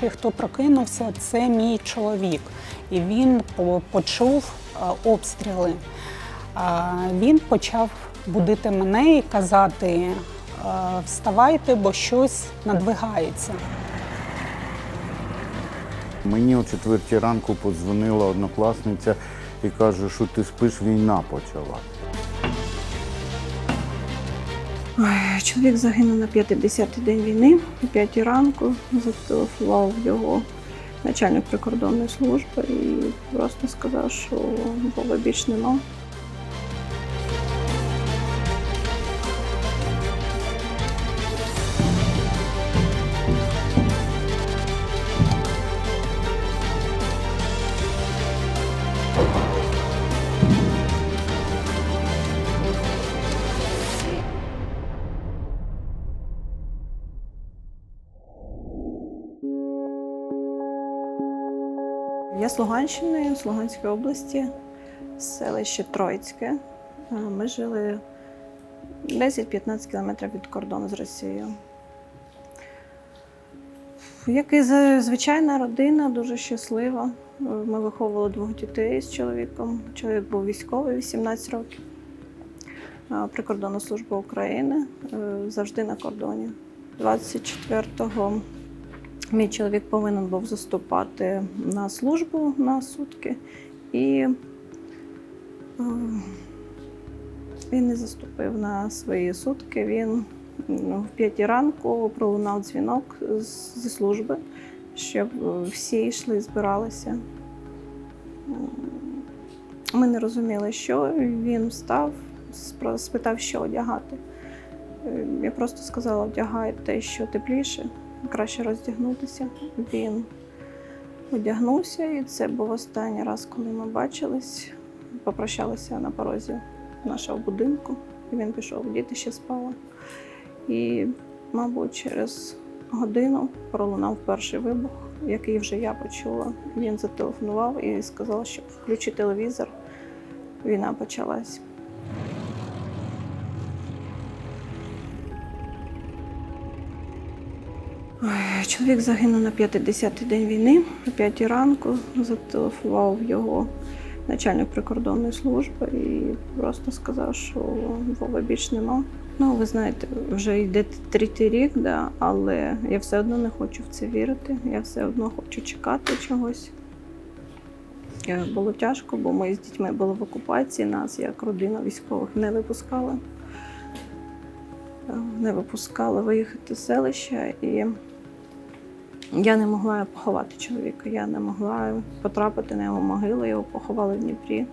Перший, хто прокинувся, це мій чоловік. І він почув е, обстріли. Він почав будити мене і казати: е, вставайте, бо щось надвигається. Мені о четвертій ранку подзвонила однокласниця і каже, що ти спиш, війна почала. Чоловік загинув на 50-й день війни, о 5 ранку. Зателефонував його начальник прикордонної служби і просто сказав, що бога більш нема. З Луганщини, з Луганської області, селище Троїцьке. Е, Ми жили 10-15 кілометрів від кордону з Росією. Як і звичайна родина, дуже щаслива. Ми виховували двох дітей з чоловіком. Чоловік був військовий 18 років. Прикордонна служба України е, завжди на кордоні. 24 Мій чоловік повинен був заступати на службу на сутки, і е, він не заступив на свої сутки. Він ну, в п'ятій ранку пролунав дзвінок зі служби, щоб всі йшли, збиралися. Ми не розуміли, що він встав, спитав, що одягати. Е, Я просто сказала, одягай те, що тепліше краще роздягнутися. Він одягнувся, і це був останній раз, коли ми бачились. Попрощалися на порозі нашого будинку, і він пішов, діти ще спали. І, мабуть, через годину пролунав перший вибух, який вже я почула. Він зателефонував і сказав, що включи телевізор. Війна почалась. Чоловік загинув на 50-й день війни, о 5 ранку. Зателефонував його начальник прикордонної служби і просто сказав, що Вова більш нема. Ну, ви знаєте, вже йде третій рік, да, але я все одно не хочу в це вірити. Я все одно хочу чекати чогось. Е, Було тяжко, бо ми з дітьми були в окупації, нас як родина військових не випускали. Е, Не випускали виїхати з селища і я не могла поховати чоловіка. Я не могла потрапити на його могилу. Його поховали в Дніпрі,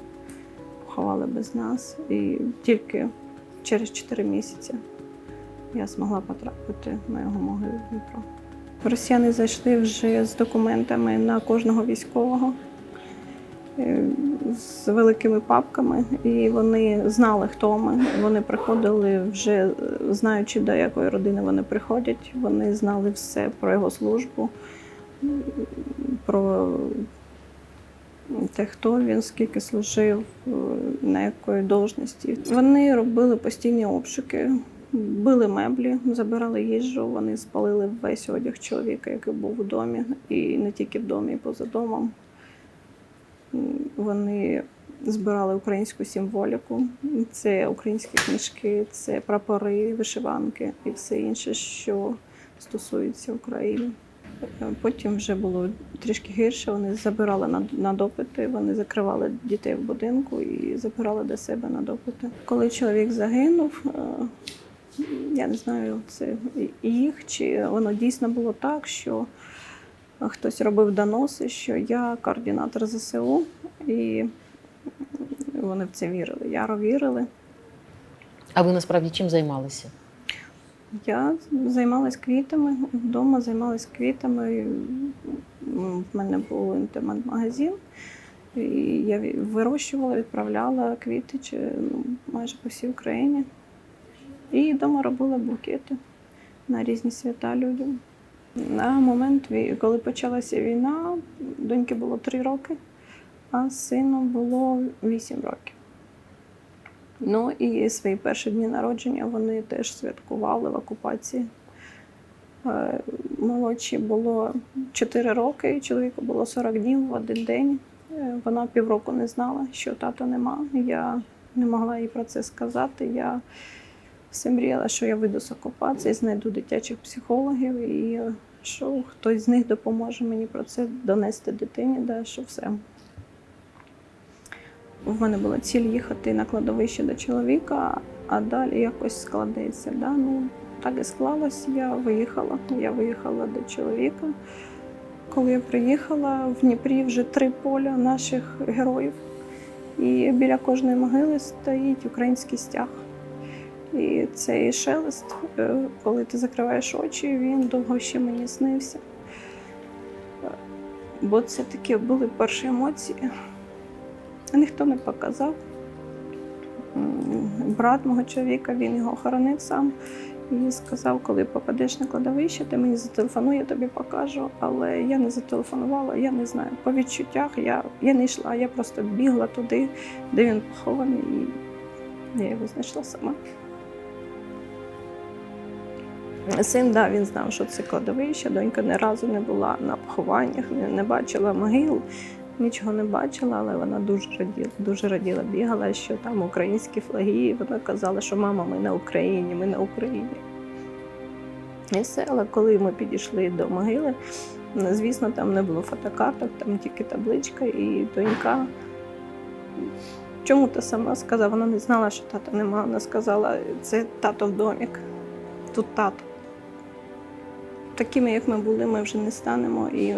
поховали без нас. І тільки через 4 місяці я змогла потрапити на його могилу в Дніпро. Росіяни зайшли вже з документами на кожного військового. З великими папками, і вони знали, хто ми. Вони приходили вже е, знаючи, до якої родини вони приходять. Вони знали все про його службу, про те, хто він, скільки служив, е, на якої должності. Вони робили постійні обшуки, били меблі, забирали їжу. Вони спалили весь одяг чоловіка, який був у домі, і не тільки в домі, і поза домом. Вони збирали українську символіку. Це українські книжки, це прапори, вишиванки і все інше, що стосується України. Потім вже було трішки гірше. Вони забирали на, на допити, вони закривали дітей в будинку і забирали до себе на допити. Коли чоловік загинув, е, я не знаю, це їх чи воно дійсно було так, що хтось робив доноси, що я координатор ЗСУ, і вони в це вірили. Яро вірили. А ви насправді чим займалися? Я займалась квітами, вдома займалась квітами. В мене був інтернет-магазин. І я вирощувала, відправляла квіти чи, ну, майже по всій Україні. І вдома робила букети на різні свята людям. На момент, коли почалася війна, доньки було три роки, а сину було вісім років. Ну і свої перші дні народження вони теж святкували в окупації. Е, Молодшій було 4 роки, чоловіку було 40 днів в один день. Е, Вона півроку не знала, що тата нема. Я не могла їй про це сказати. Я все мріяла, що я вийду з окупації, знайду дитячих психологів і е, що хтось з них допоможе мені про це донести дитині, да, що все. В мене була ціль їхати на кладовище до чоловіка, а далі якось складеться. Да? Ну, так і склалось, я виїхала. Я виїхала до чоловіка. Коли я приїхала, в Дніпрі вже три поля наших героїв. І біля кожної могили стоїть український стяг. І цей шелест, е, коли ти закриваєш очі, він довго ще мені снився. Е, Бо це такі були перші емоції. Ніхто не показав. Брат мого чоловіка, він його хоронив сам і сказав, коли попадеш на кладовище, ти мені зателефонуй, я тобі покажу. Але я не зателефонувала, я не знаю. По відчуттях я, я не йшла, я просто бігла туди, де він похований, і я його знайшла сама. Син, да, він знав, що це кладовище. Донька ні разу не була на похованнях, не, не бачила могил, нічого не бачила, але вона дуже раділа, дуже раділа, бігала, що там українські флаги. І вона казала, що мама, ми на Україні, ми на Україні. І все, але коли ми підійшли до могили, звісно, там не було фотокарток, там тільки табличка, і донька чому-то сама сказала, вона не знала, що тата нема. Вона сказала, це тато в домік, тут тато. Такими, як ми були, ми вже не станемо. І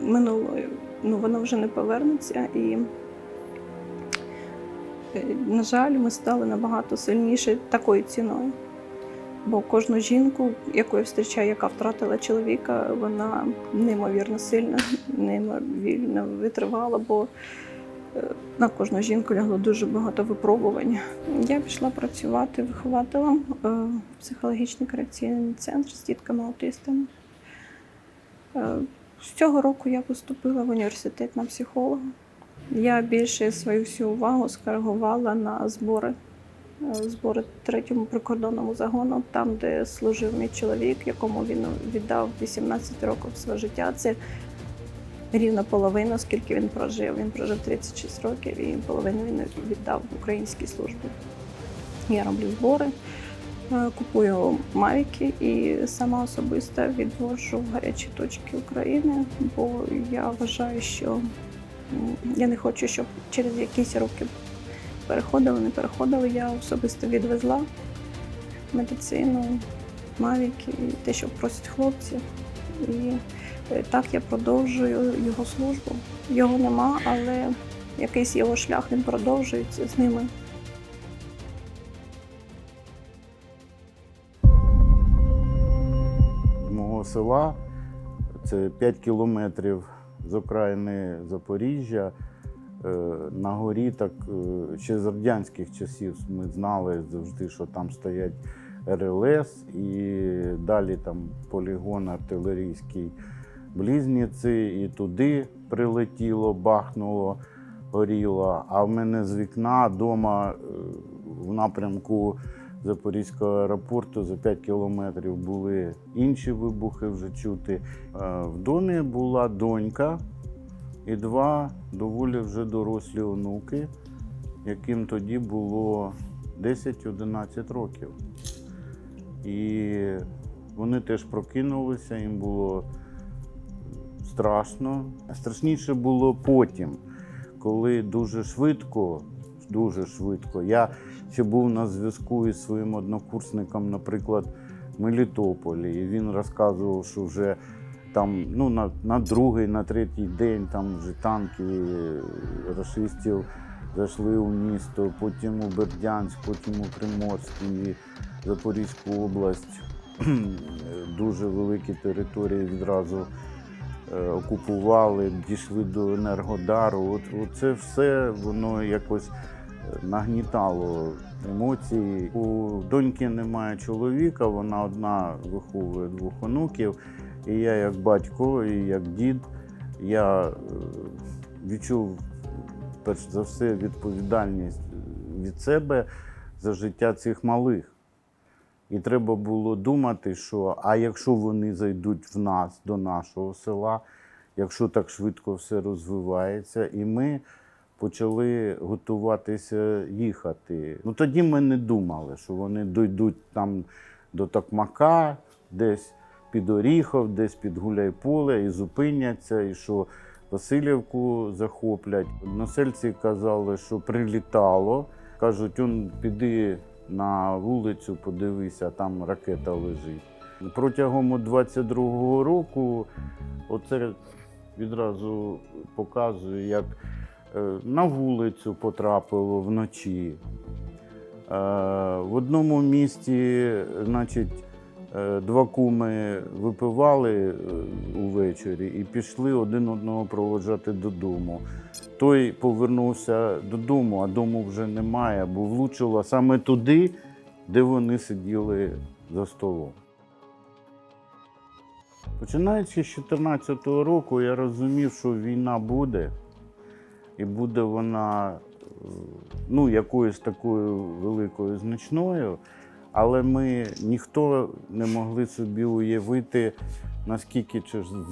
минулою ну, воно вже не повернеться. І, е, на жаль, ми стали набагато сильніше такою ціною. Бо кожну жінку, яку я зустрічаю, яка втратила чоловіка, вона неймовірно сильна, неймовірно витривала, бо е, на кожну жінку лягло дуже багато випробувань. Я пішла працювати вихователем е, в психологічний корекційний центр з дітками-аутистами. Е, З цього року я поступила в університет на психолога. Я більше свою всю увагу скоригувала на збори. Е, Збори третьому прикордонному загону, там, де служив мій чоловік, якому він віддав 18 років свого життя. Це рівно половину, скільки він прожив. Він прожив 36 років і половину він віддав в українській службі. Я роблю збори, е, купую мавіки і сама особисто відводжу в гарячі точки України, бо я вважаю, що я не хочу, щоб через якісь роки переходили, не переходили. Я особисто відвезла медицину, мавіки, те, що просять хлопці. І е, так я продовжую його службу. Його нема, але якийсь його шлях він продовжується з ними. Мого села це 5 кілометрів з окраїни Запоріжжя. Е, На горі, так е, ще з радянських часів ми знали завжди, що там стоять РЛС, і далі там полігон артилерійський близнюці, і туди прилетіло, бахнуло, горіло. А в мене з вікна вдома в напрямку Запорізького аеропорту за 5 кілометрів були інші вибухи вже чути. Е, В домі була донька і два доволі вже дорослі онуки, яким тоді було 10-11 років. І вони теж прокинулися, їм було страшно. Страшніше було потім, коли дуже швидко, дуже швидко. Я ще був на зв'язку із своїм однокурсником, наприклад, в Мелітополі, і він розказував, що вже там ну, на, на другий, на третій день там вже танки рашистів зайшли у місто, потім у Бердянськ, потім у Приморськ і Запорізьку область. Дуже великі території відразу е, окупували, дійшли до Енергодару. От, це все воно якось е, нагнітало емоції. У доньки немає чоловіка, вона одна виховує двох онуків. І я, як батько, і як дід, я е, відчув перш за все відповідальність від себе за життя цих малих. І треба було думати, що а якщо вони зайдуть в нас до нашого села, якщо так швидко все розвивається, і ми почали готуватися їхати. Ну тоді ми не думали, що вони дійдуть там до Токмака, десь під Оріхов, десь під Гуляйполе і зупиняться, і що Васильівку захоплять. Односельці казали, що прилітало. Кажуть, он піди на вулицю, подивися, там ракета лежить. Протягом 22-го року оце відразу показує, як е, на вулицю потрапило вночі. Е, В одному місті, значить, два куми випивали е, увечері і пішли один одного проводжати додому. Той повернувся додому, а дому вже немає, бо влучило саме туди, де вони сиділи за столом. Починаючи з 2014 року, я розумів, що війна буде, і буде вона е, ну, якоюсь такою великою значною, але ми ніхто не могли собі уявити, наскільки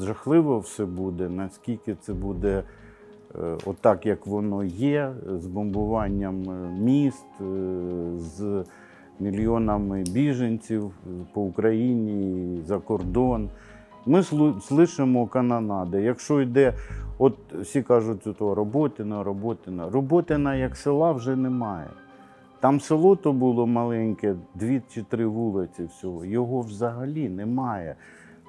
жахливо все буде, наскільки це буде е, отак, як воно є, з бомбуванням е, міст, е, з мільйонами біженців по Україні за кордон. Ми слышимо канонади. Якщо йде, от всі кажуть, то Роботина, Роботина. Роботина як села вже немає. Там село то було маленьке, дві чи три вулиці всього. Його взагалі немає.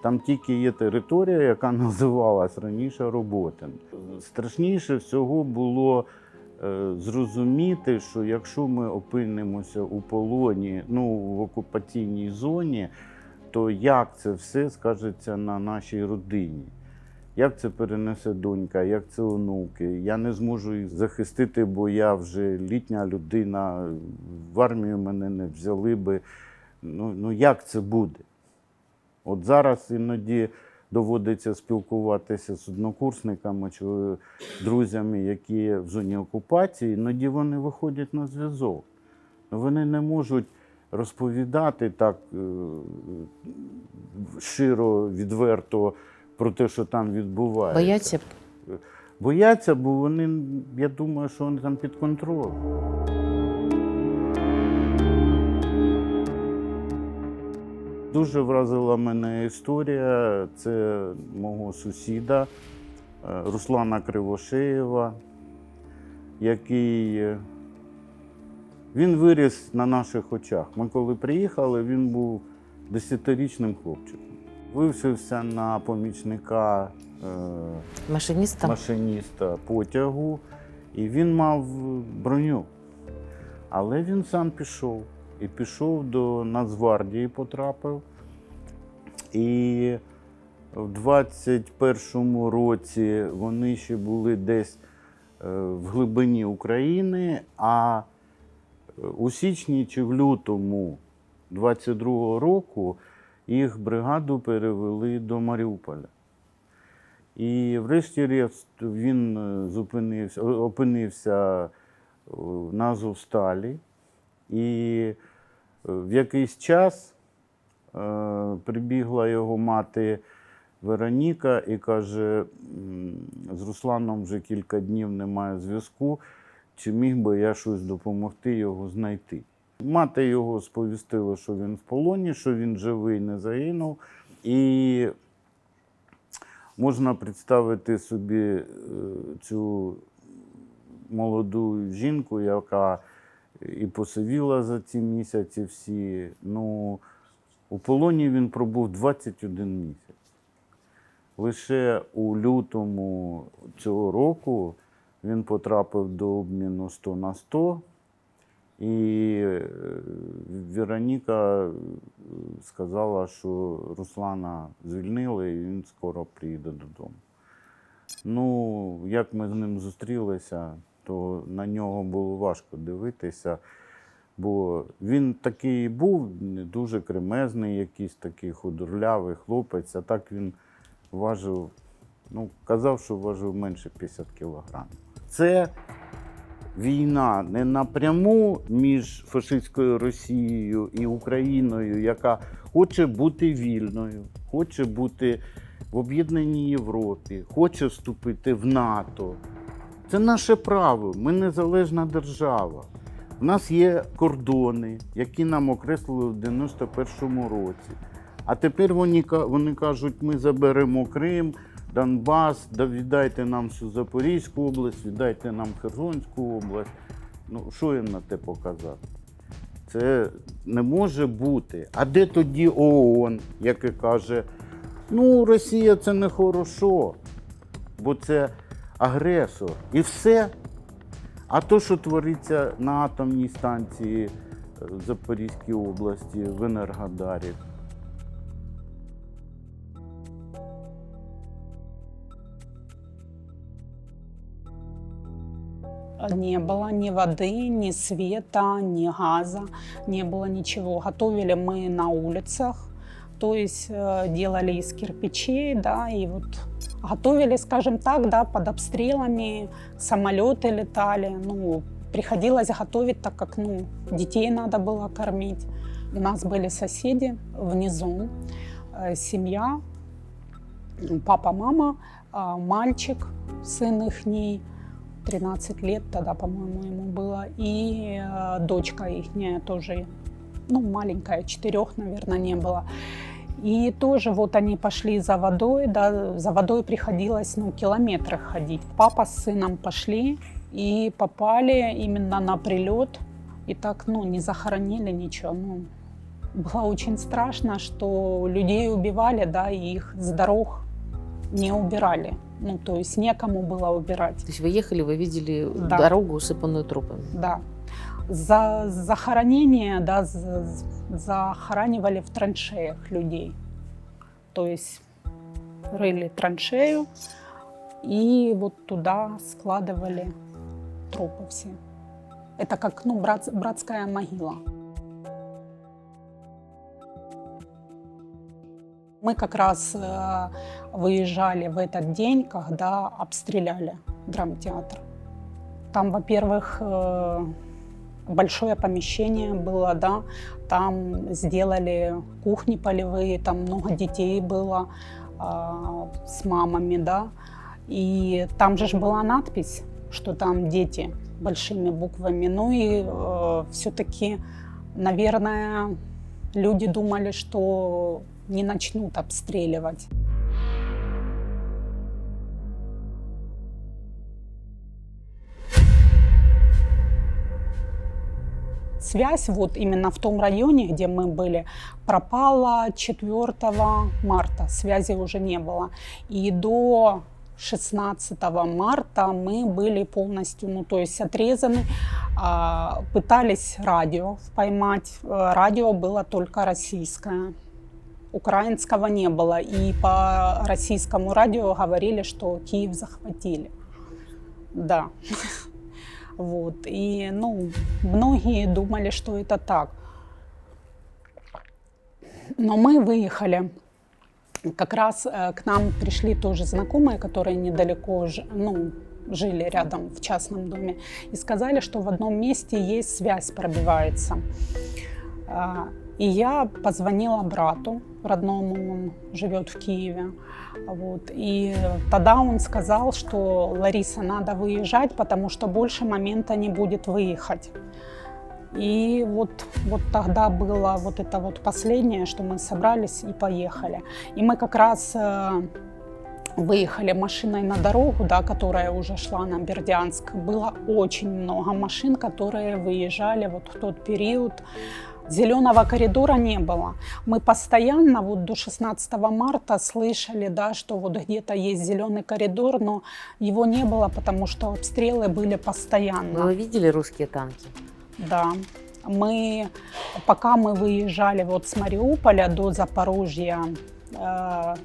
Там тільки є територія, яка називалась раніше Роботин. Страшніше всього було е, зрозуміти, що якщо ми опинимося у полоні, ну в окупаційній зоні, то як це все скажеться на нашій родині? Як це перенесе донька, як це онуки? Я не зможу їх захистити, бо я вже літня людина, в армію мене не взяли би. Ну, ну як це буде? От зараз іноді доводиться спілкуватися з однокурсниками чи друзями, які в зоні окупації, іноді вони виходять на зв'язок. Вони не можуть розповідати так е, широ, відверто про те, що там відбувається. Бояться Бояться, бо вони, я думаю, що вони там під контролем. Дуже вразила мене історія. Це мого сусіда е, Руслана Кривошеєва, який е, він виріс на наших очах. Ми коли приїхали, він був десятирічним хлопчиком. Вивчився на помічника. е, машиністам. машиніста потягу, і він мав броню. Але він сам пішов. І пішов до Нацгвардії, потрапив. І в 21-му році вони ще були десь е, в глибині України, а е, у січні чи в лютому 22-го року їх бригаду перевели до Маріуполя. І врешті-решт він е, зупинився, опинився е, на Азовсталі. І е, в якийсь час прибігла його мати Вероніка і каже: з Русланом вже кілька днів немає зв'язку. Чи міг би я щось допомогти його знайти? Мати його сповістила, що він в полоні, що він живий, не загинув. І можна представити собі е, цю молоду жінку, яка і посивіла за ці місяці всі. Ну, у полоні він пробув 21 місяць. Лише у лютому цього року він потрапив до обміну 100 на 100. І е, Вероніка е, сказала, що Руслана звільнили, і він скоро приїде додому. Ну, як ми з ним зустрілися, то на нього було важко дивитися, бо він такий був, дуже кремезний, якийсь такий худорлявий хлопець, а так він важив, ну, казав, що важив менше 50 кілограмів. Це війна не напряму між фашистською Росією і Україною, яка хоче бути вільною, хоче бути в об'єднаній Європі, хоче вступити в НАТО. Це наше право. Ми незалежна держава. У нас є кордони, які нам окреслили в 91-му році. А тепер вони, вони кажуть, ми заберемо Крим, Донбас, да віддайте нам всю Запорізьку область, віддайте нам Херсонську область. Ну, що їм на те показати? Це не може бути. А де тоді ООН, яке каже, ну, Росія це не хорошо, бо це агресор. І все. А то, що твориться на атомній станції е, в Запорізькій області, в Енергодарі, Не было ни воды, ни света, ни газа, не было ничего. Готовили мы на улицах, то есть э, делали из кирпичей, да, и вот готовили, скажем так, да, под обстрелами, самолеты летали, ну, приходилось готовить, так как, ну, детей надо было кормить. У нас были соседи внизу, э, семья, папа, мама, а, мальчик, сын их 13 лет тогда, по-моему, ему было, и э, дочка их тоже, ну, маленькая, четырех, наверное, не было. И тоже вот они пошли за водой, да, за водой приходилось, ну, километры ходить. Папа с сыном пошли и попали именно на прилет, и так, ну, не захоронили ничего, ну, было очень страшно, что людей убивали, да, и их с дорог не убирали. Ну, то есть некому было убирать. То есть вы ехали, вы видели Да. дорогу, усыпанную трупами. Да. За захоронение, да, за- захоранивали в траншеях людей. То есть рыли траншею и вот туда складывали трупы все. Это как, ну, брат- братская могила. Мы как раз э, выезжали в этот день, когда обстреляли драмтеатр. Там, во-первых, э, большое помещение было, да, там сделали кухни полевые, там много детей было э, с мамами, да, и там же была надпись, что там дети большими буквами. Ну и все-таки, наверное, люди думали, что не начнут обстреливать. Связь вот именно в том районе, где мы были, пропала 4 марта. Связи уже не было. И до 16 марта мы были полностью, ну то есть отрезаны. А, Пытались радио поймать. Э, Радио было только российское. Украинского не было. И по российскому радио говорили, что Киев захватили. Да. Вот. И, ну, многие думали, что это так. Но мы выехали. Как раз э, к нам пришли тоже знакомые, которые недалеко ну, жили рядом в частном доме, и сказали, что в одном месте есть связь пробивается. А, И я позвонила брату родному, он живет в Киеве. Вот. И тогда он сказал, что Лариса, надо выезжать, потому что больше момента не будет выехать. И вот, вот тогда было вот это вот последнее, что мы собрались и поехали. И мы как раз э, выехали машиной на дорогу, да, которая уже шла на Бердянск. Было очень много машин, которые выезжали вот в тот период. Зеленого коридора не было. Мы постоянно вот до 16 марта слышали, да, что вот где-то есть зеленый коридор, но его не было, потому что обстрелы были постоянно. Вы видели русские танки? Да. Мы, пока мы выезжали вот с Мариуполя до Запорожья, э,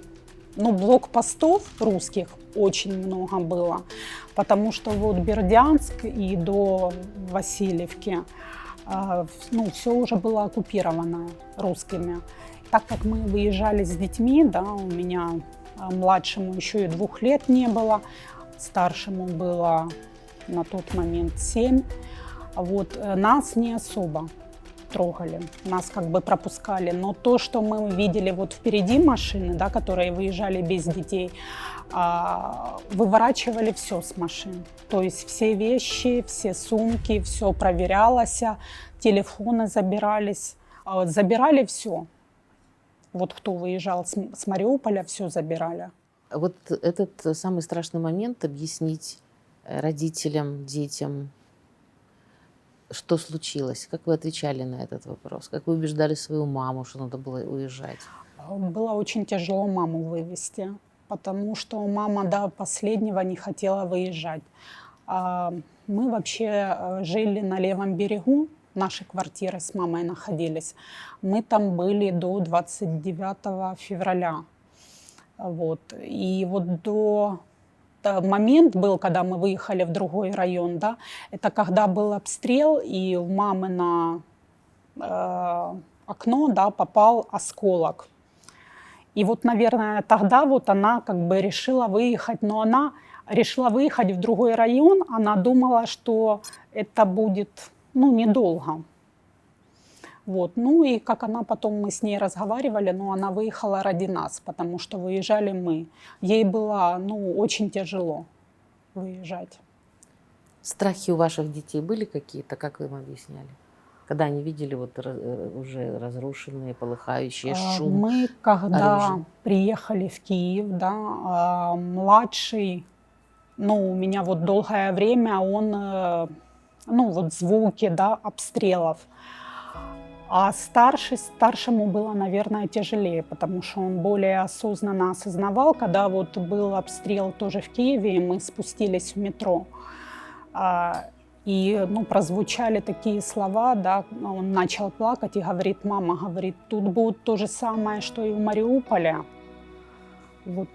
ну, блокпостов русских очень много было, потому что вот Бердянск и до Васильевки, ну, все уже было оккупировано русскими. Так как мы выезжали с детьми, да, у меня э, младшему еще и двух лет не было, старшему было на тот момент, 7. Вот, э, нас не особо трогали, нас как бы пропускали. Но то, что мы видели вот впереди машины, да, которые выезжали без детей, а, выворачивали все с машин. То есть все вещи, все сумки, все проверялось, телефоны забирались, а, забирали все. Вот кто выезжал с, Мариуполя, все забирали. Вот этот самый страшный момент объяснить э, родителям, детям, что случилось? Как вы отвечали на этот вопрос? Как вы убеждали свою маму, что надо было уезжать? Было очень тяжело маму вывести, потому что мама до последнего не хотела выезжать. А Мы вообще э, жили на левом берегу, наши квартиры с мамой находились. Мы там были до 29 февраля. Вот. И вот до момент был, когда мы выехали в другой район, да, это когда был обстрел, и в мамы на э, окно да, попал осколок. И вот, наверное, тогда вот она как бы решила выехать, но она решила выехать в другой район, она думала, что это будет, ну, недолго. Вот. Ну и как она потом, мы с ней разговаривали, но она выехала ради нас, потому что выезжали мы. Ей было, ну, очень тяжело выезжать. Страхи у ваших детей были какие-то, как вы им объясняли? Когда они видели вот э, уже разрушенные, полыхающие, А, шум. Мы, когда оружия. приехали в Киев, да, а, младший, ну, у меня вот долгое время он, э, ну, вот звуки, да, обстрелов. А старший, старшему было, наверное, тяжелее, потому что он более осознанно осознавал, когда вот был обстрел тоже в Киеве, и мы спустились в метро. А, И ну, прозвучали такие слова, да, он начал плакать и говорит, мама, говорит, тут будет то же самое, что и в Мариуполе. Вот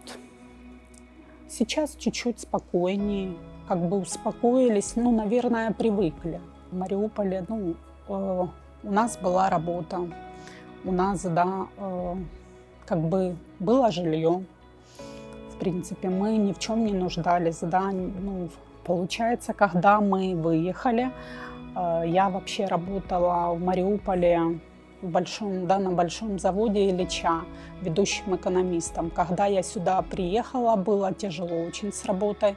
сейчас чуть-чуть спокойнее, как бы успокоились, ну, наверное, привыкли. В Мариуполе, ну, э, у нас была работа, у нас, да, э, как бы было жилье. В принципе, мы ни в чем не нуждались, да, ну, получается, когда мы выехали, э, я вообще работала в Мариуполе в большом, да, на большом заводе Ильича, ведущим экономистом. Когда я сюда приехала, было тяжело очень с работой.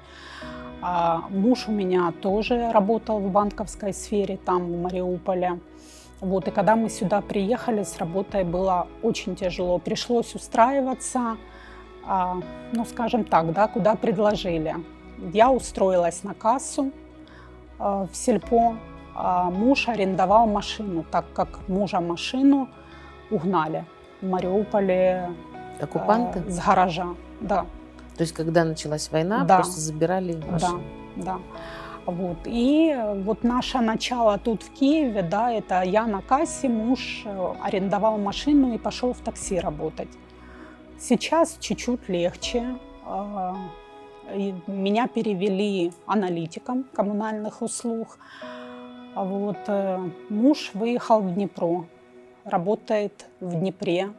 А муж у меня тоже работал в банковской сфере там, в Мариуполе. Вот, и когда мы сюда приехали, с работой было очень тяжело. Пришлось устраиваться, а, ну, скажем так, да, куда предложили. Я устроилась на кассу а, в сельпо. А муж арендовал машину, так как мужа машину угнали в Мариуполе а, Оккупанты? с гаража. Да. То есть, когда началась война, Да. просто забирали Да, машины? да. Вот. И вот наше начало тут в Киеве, да, это я на кассе, муж э, арендовал машину и пошел в такси работать. Сейчас чуть-чуть легче. А, Меня перевели аналитиком коммунальных услуг. А Вот. э, Муж выехал в Днепро, работает в Днепре